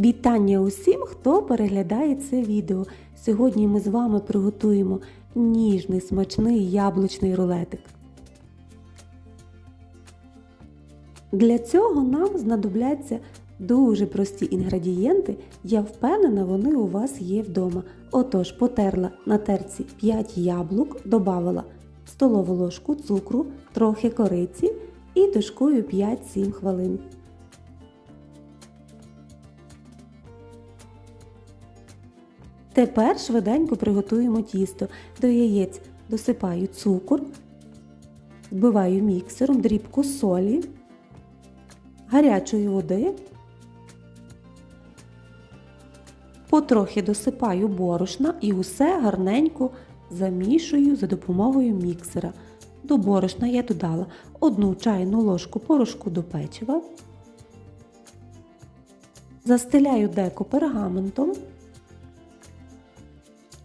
Вітання усім, хто переглядає це відео. Сьогодні ми з вами приготуємо ніжний смачний яблучний рулетик. Для цього нам знадобляться дуже прості інгредієнти. Я впевнена, вони у вас є вдома. Отож, потерла на терці 5 яблук, додавала столову ложку цукру, трохи кориці і тушкую 5-7 хвилин. Тепер швиденько приготуємо тісто. До яєць досипаю цукор, вбиваю міксером дрібку солі, гарячої води, потрохи досипаю борошна і усе гарненько замішую за допомогою міксера. До борошна я додала одну чайну ложку порошку до печива, застеляю деко пергаментом.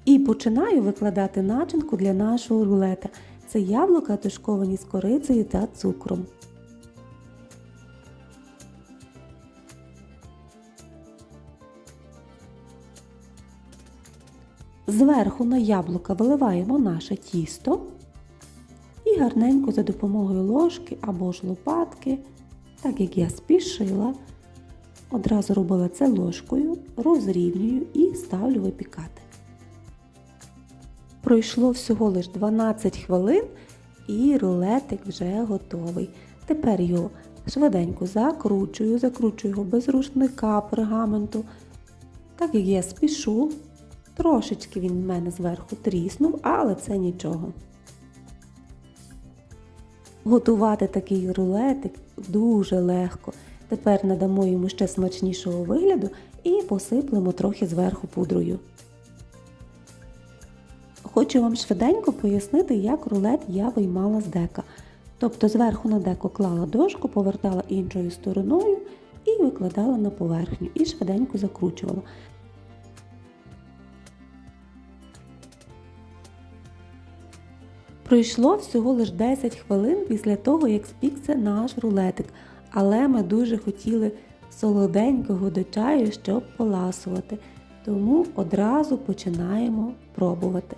І починаю викладати начинку для нашого рулета. Це яблука тушковані з корицею та цукром. Зверху на яблука виливаємо наше тісто і гарненько за допомогою ложки або ж лопатки, так як я спішила, одразу робила це ложкою, розрівнюю і ставлю випікати. Пройшло всього лиш 12 хвилин і рулетик вже готовий. Тепер його швиденько закручую, закручую його без рушника пергаменту. Так як я спішу, трошечки він в мене зверху тріснув, але це нічого. Готувати такий рулетик дуже легко. Тепер надамо йому ще смачнішого вигляду і посиплемо трохи зверху пудрою. Хочу вам швиденько пояснити, як рулет я виймала з дека. Тобто зверху на деко клала дошку, повертала іншою стороною і викладала на поверхню і швиденько закручувала. Пройшло всього лише 10 хвилин після того, як спікся наш рулетик, але ми дуже хотіли солоденького до чаю, щоб поласувати. Тому одразу починаємо пробувати.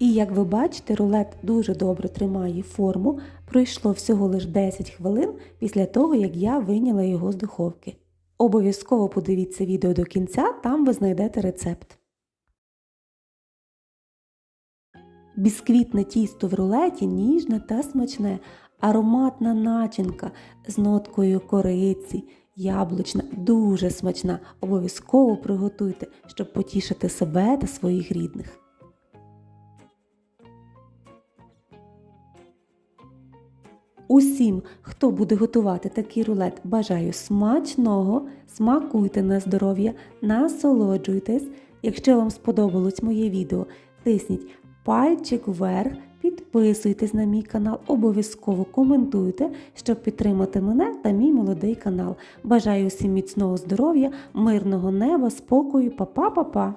І як ви бачите, рулет дуже добре тримає форму. Пройшло всього лише 10 хвилин після того, як я вийняла його з духовки. Обов'язково подивіться відео до кінця, там ви знайдете рецепт. Бісквітне тісто в рулеті ніжне та смачне, ароматна начинка з ноткою кориці, яблучна, дуже смачна. Обов'язково приготуйте, щоб потішити себе та своїх рідних. Усім, хто буде готувати такий рулет, бажаю смачного, смакуйте на здоров'я, насолоджуйтесь. Якщо вам сподобалось моє відео, тисніть пальчик вверх, підписуйтесь на мій канал, обов'язково коментуйте, щоб підтримати мене та мій молодий канал. Бажаю усім міцного здоров'я, мирного неба, спокою, па-па-па-па!